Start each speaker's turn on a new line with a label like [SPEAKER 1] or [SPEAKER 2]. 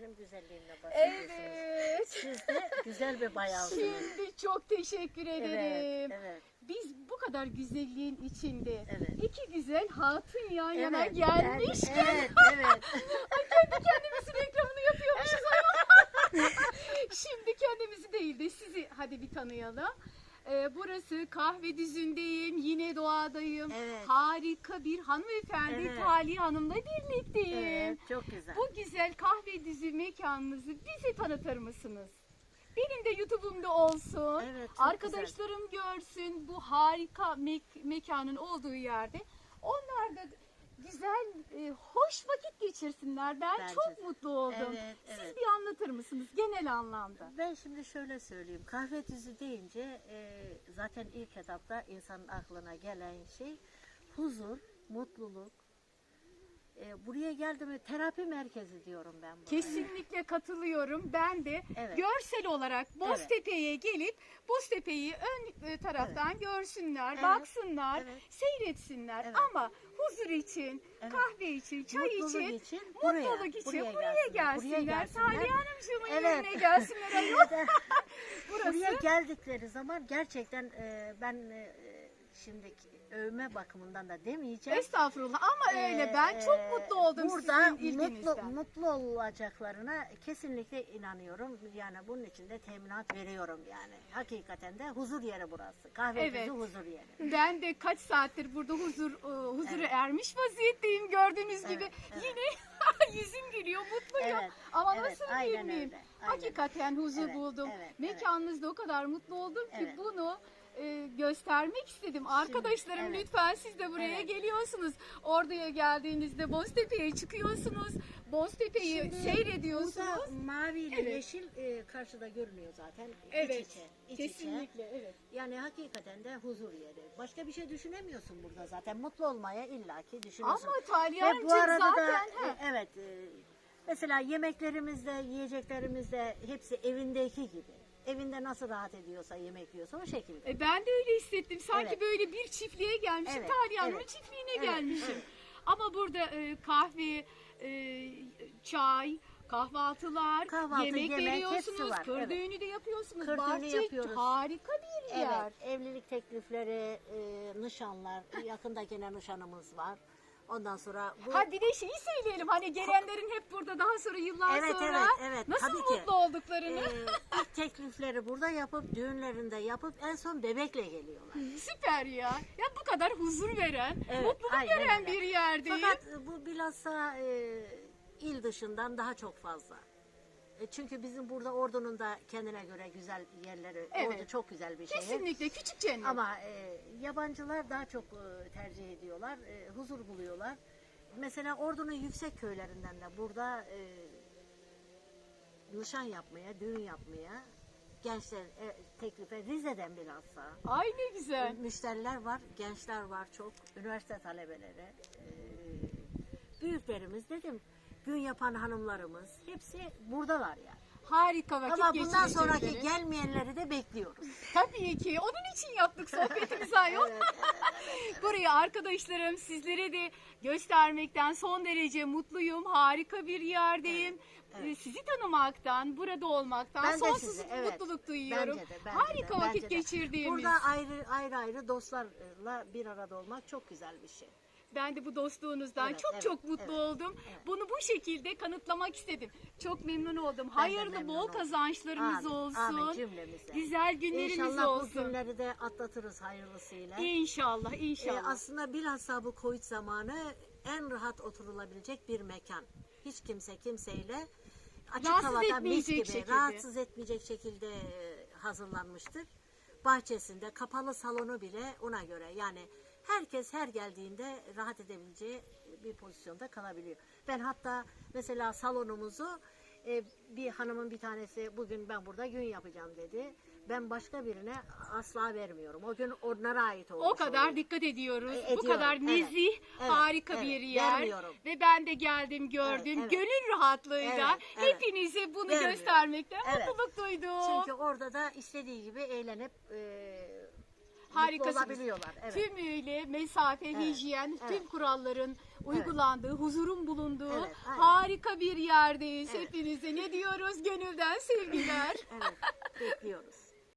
[SPEAKER 1] benim güzelliğimle bahsediyorsunuz.
[SPEAKER 2] Evet.
[SPEAKER 1] Siz de güzel bir bayansınız.
[SPEAKER 2] Şimdi çok teşekkür ederim.
[SPEAKER 1] Evet, evet.
[SPEAKER 2] Biz bu kadar güzelliğin içinde
[SPEAKER 1] Evet.
[SPEAKER 2] iki güzel hatun yan yana
[SPEAKER 1] Evet,
[SPEAKER 2] gelmişken
[SPEAKER 1] Evet, evet.
[SPEAKER 2] kendi kendimizin reklamını yapıyormuşuz ama. Şimdi kendimizi değil de sizi hadi bir tanıyalım. Ee, burası kahve düzündeyim, yine doğadayım.
[SPEAKER 1] Evet.
[SPEAKER 2] Harika bir hanımefendi
[SPEAKER 1] Evet.
[SPEAKER 2] Tali Hanım'la birlikteyim.
[SPEAKER 1] evet, çok güzel.
[SPEAKER 2] Bu güzel kahve düzü mekanınızı bize tanıtır mısınız? Benim de YouTube'umda olsun.
[SPEAKER 1] Evet,
[SPEAKER 2] Arkadaşlarım görsün bu harika mek- mekanın olduğu yerde. Onlar da güzel, e, hoş vakit geçirsinler. Ben
[SPEAKER 1] Bence
[SPEAKER 2] çok
[SPEAKER 1] de.
[SPEAKER 2] mutlu oldum.
[SPEAKER 1] Evet,
[SPEAKER 2] Siz
[SPEAKER 1] evet.
[SPEAKER 2] bir anlatır mısınız genel anlamda?
[SPEAKER 1] Ben şimdi şöyle söyleyeyim. Kahve düzü deyince e, zaten ilk etapta insanın aklına gelen şey huzur, mutluluk. E, buraya geldi mi terapi merkezi diyorum ben buraya.
[SPEAKER 2] Kesinlikle katılıyorum. Ben de
[SPEAKER 1] Evet.
[SPEAKER 2] görsel olarak Boztepe'ye gelip Boztepe'yi ön e, taraftan görsünler,
[SPEAKER 1] Evet.
[SPEAKER 2] baksınlar,
[SPEAKER 1] Evet.
[SPEAKER 2] seyretsinler.
[SPEAKER 1] Evet.
[SPEAKER 2] Ama huzur için,
[SPEAKER 1] Evet.
[SPEAKER 2] kahve için, çay
[SPEAKER 1] Mutluluk
[SPEAKER 2] için,
[SPEAKER 1] için buraya,
[SPEAKER 2] mutluluk için buraya,
[SPEAKER 1] buraya
[SPEAKER 2] gelsinler.
[SPEAKER 1] gelsinler.
[SPEAKER 2] Salih Hanımcığımın
[SPEAKER 1] Evet.
[SPEAKER 2] yerine gelsinler. Burası
[SPEAKER 1] Buraya geldikleri zaman gerçekten e, ben e, şimdi övme bakımından da demeyeceğim.
[SPEAKER 2] Estağfurullah ama öyle ben
[SPEAKER 1] Ee,
[SPEAKER 2] çok mutlu oldum
[SPEAKER 1] Burada
[SPEAKER 2] sizin
[SPEAKER 1] mutlu,
[SPEAKER 2] ilginizden.
[SPEAKER 1] mutlu olacaklarına kesinlikle inanıyorum. Yani bunun için de teminat veriyorum yani. Hakikaten de huzur yeri burası. Kahve
[SPEAKER 2] Evet.
[SPEAKER 1] huzur yeri.
[SPEAKER 2] Ben de kaç saattir burada huzur e, huzuru
[SPEAKER 1] Evet.
[SPEAKER 2] ermiş vaziyetteyim gördüğünüz gibi.
[SPEAKER 1] evet.
[SPEAKER 2] Yine yüzüm gülüyor, mutluyum.
[SPEAKER 1] Evet,
[SPEAKER 2] Ama
[SPEAKER 1] evet,
[SPEAKER 2] nasıl
[SPEAKER 1] aynen
[SPEAKER 2] gülmeyeyim?
[SPEAKER 1] öyle, aynen
[SPEAKER 2] Hakikaten huzur
[SPEAKER 1] Evet,
[SPEAKER 2] buldum.
[SPEAKER 1] evet, evet.
[SPEAKER 2] Mekanınızda o kadar mutlu oldum ki
[SPEAKER 1] Evet.
[SPEAKER 2] bunu e, göstermek istedim. Arkadaşlarım
[SPEAKER 1] evet.
[SPEAKER 2] lütfen siz de buraya
[SPEAKER 1] Evet.
[SPEAKER 2] geliyorsunuz. Oraya geldiğinizde Boztepe'ye çıkıyorsunuz. Boztepe'yi seyrediyorsunuz.
[SPEAKER 1] Burada mavi ile
[SPEAKER 2] Evet.
[SPEAKER 1] yeşil e, karşıda görünüyor zaten.
[SPEAKER 2] Evet.
[SPEAKER 1] İç içe. iç içe.
[SPEAKER 2] Kesinlikle evet.
[SPEAKER 1] Yani hakikaten de huzur yeri. Başka bir şey düşünemiyorsun burada zaten. Mutlu olmaya illaki düşünüyorsun.
[SPEAKER 2] Ama Talya
[SPEAKER 1] Ve
[SPEAKER 2] Hanımcığım
[SPEAKER 1] bu arada
[SPEAKER 2] zaten
[SPEAKER 1] da
[SPEAKER 2] he.
[SPEAKER 1] e, evet e, mesela yemeklerimizde, yiyeceklerimizde hepsi evindeki gibi. Evinde nasıl rahat ediyorsa, yemek yiyorsa o şekilde.
[SPEAKER 2] E ben de öyle hissettim. Sanki
[SPEAKER 1] Evet.
[SPEAKER 2] böyle bir çiftliğe gelmişim.
[SPEAKER 1] Evet,
[SPEAKER 2] Hanım'ın
[SPEAKER 1] evet.
[SPEAKER 2] çiftliğine
[SPEAKER 1] Evet,
[SPEAKER 2] gelmişim.
[SPEAKER 1] evet.
[SPEAKER 2] Ama burada e, kahve, e, çay, kahvaltılar,
[SPEAKER 1] Kahvaltı,
[SPEAKER 2] yemek,
[SPEAKER 1] yemek,
[SPEAKER 2] veriyorsunuz.
[SPEAKER 1] hepsi var,
[SPEAKER 2] Kır
[SPEAKER 1] evet.
[SPEAKER 2] düğünü de yapıyorsunuz.
[SPEAKER 1] Kır düğünü
[SPEAKER 2] Bahçe
[SPEAKER 1] yapıyoruz.
[SPEAKER 2] harika bir yer.
[SPEAKER 1] Evet, evlilik teklifleri, e, nişanlar, yakında gene nişanımız var. Ondan sonra bu
[SPEAKER 2] Ha bir de şeyi söyleyelim hani gelenlerin hep burada daha sonra yıllar
[SPEAKER 1] Evet,
[SPEAKER 2] sonra
[SPEAKER 1] evet, evet,
[SPEAKER 2] nasıl
[SPEAKER 1] tabii ki.
[SPEAKER 2] mutlu olduklarını
[SPEAKER 1] e, ilk teklifleri burada yapıp düğünlerinde yapıp en son bebekle geliyorlar.
[SPEAKER 2] süper ya. Ya bu kadar huzur veren,
[SPEAKER 1] Evet,
[SPEAKER 2] mutluluk
[SPEAKER 1] aynen
[SPEAKER 2] veren
[SPEAKER 1] öyle.
[SPEAKER 2] bir yerdeyim.
[SPEAKER 1] Fakat e, bu bilhassa e, il dışından daha çok fazla. E, çünkü bizim burada Ordu'nun da kendine göre güzel yerleri,
[SPEAKER 2] Evet.
[SPEAKER 1] Ordu çok güzel bir şehir.
[SPEAKER 2] Kesinlikle küçük cennet.
[SPEAKER 1] Ama e, yabancılar daha çok e, tercih ediyorlar, e, huzur buluyorlar. Mesela Ordu'nun yüksek köylerinden de burada e, nişan yapmaya, düğün yapmaya gençler e, teklife Rize'den bilhassa.
[SPEAKER 2] Ay ne güzel.
[SPEAKER 1] Müşteriler var, gençler var çok, üniversite talebeleri, e, büyüklerimiz dedim, gün yapan hanımlarımız hepsi buradalar yani.
[SPEAKER 2] Harika vakit
[SPEAKER 1] Ama bundan sonraki gelmeyenleri de bekliyoruz.
[SPEAKER 2] Tabii ki. Onun için yaptık sohbetimizi ayol. Burayı arkadaşlarım sizlere de göstermekten son derece mutluyum. Harika bir yerdeyim. Ee, Sizi tanımaktan, burada olmaktan
[SPEAKER 1] Ben
[SPEAKER 2] sonsuz
[SPEAKER 1] sizi, evet.
[SPEAKER 2] mutluluk duyuyorum.
[SPEAKER 1] Bence de, bence
[SPEAKER 2] Harika
[SPEAKER 1] de,
[SPEAKER 2] vakit
[SPEAKER 1] bence de.
[SPEAKER 2] geçirdiğimiz.
[SPEAKER 1] Burada ayrı ayrı ayrı dostlarla bir arada olmak çok güzel bir şey.
[SPEAKER 2] Ben de bu dostluğunuzdan
[SPEAKER 1] Evet,
[SPEAKER 2] çok
[SPEAKER 1] evet,
[SPEAKER 2] çok mutlu
[SPEAKER 1] evet,
[SPEAKER 2] oldum.
[SPEAKER 1] evet.
[SPEAKER 2] Bunu bu şekilde kanıtlamak istedim. Çok memnun oldum. Hayırlı
[SPEAKER 1] memnun
[SPEAKER 2] bol
[SPEAKER 1] oldum.
[SPEAKER 2] kazançlarımız
[SPEAKER 1] Amin,
[SPEAKER 2] olsun.
[SPEAKER 1] amin cümlemize.
[SPEAKER 2] Güzel günlerimiz
[SPEAKER 1] İnşallah bu
[SPEAKER 2] olsun.
[SPEAKER 1] günleri de atlatırız hayırlısıyla.
[SPEAKER 2] İnşallah,
[SPEAKER 1] Ee,
[SPEAKER 2] inşallah.
[SPEAKER 1] aslında bilhassa bu Covid zamanı en rahat oturulabilecek bir mekan. Hiç kimse kimseyle açık
[SPEAKER 2] Rahatsız
[SPEAKER 1] havada mis
[SPEAKER 2] etmeyecek
[SPEAKER 1] gibi
[SPEAKER 2] şekilde.
[SPEAKER 1] rahatsız etmeyecek şekilde e, hazırlanmıştır. Bahçesinde kapalı salonu bile ona göre yani herkes her geldiğinde rahat edebileceği bir pozisyonda kalabiliyor. Ben hatta mesela salonumuzu e, bir hanımın bir tanesi bugün ben burada gün yapacağım dedi. Ben başka birine asla vermiyorum. O gün onlara ait olmuş
[SPEAKER 2] O kadar
[SPEAKER 1] oluyor.
[SPEAKER 2] dikkat ediyoruz.
[SPEAKER 1] E,
[SPEAKER 2] Bu kadar nezih,
[SPEAKER 1] Evet,
[SPEAKER 2] harika
[SPEAKER 1] evet,
[SPEAKER 2] bir yer.
[SPEAKER 1] vermiyorum.
[SPEAKER 2] Ve ben de geldim, gördüm.
[SPEAKER 1] Evet, evet.
[SPEAKER 2] Gönül rahatlığıyla
[SPEAKER 1] Evet, evet.
[SPEAKER 2] hepinize bunu
[SPEAKER 1] Vermiyorum.
[SPEAKER 2] göstermekten
[SPEAKER 1] Evet.
[SPEAKER 2] mutluluk duydum.
[SPEAKER 1] Çünkü orada da istediği gibi eğlenip e,
[SPEAKER 2] Harikasınız.
[SPEAKER 1] olabiliyorlar, evet.
[SPEAKER 2] Tümüyle mesafe, hijyen, tüm
[SPEAKER 1] evet.
[SPEAKER 2] kuralların uygulandığı, huzurun bulunduğu
[SPEAKER 1] Evet, aynen.
[SPEAKER 2] harika bir yerdeyiz. Hepinize ne diyoruz? Gönülden sevgiler.
[SPEAKER 1] Evet, bekliyoruz.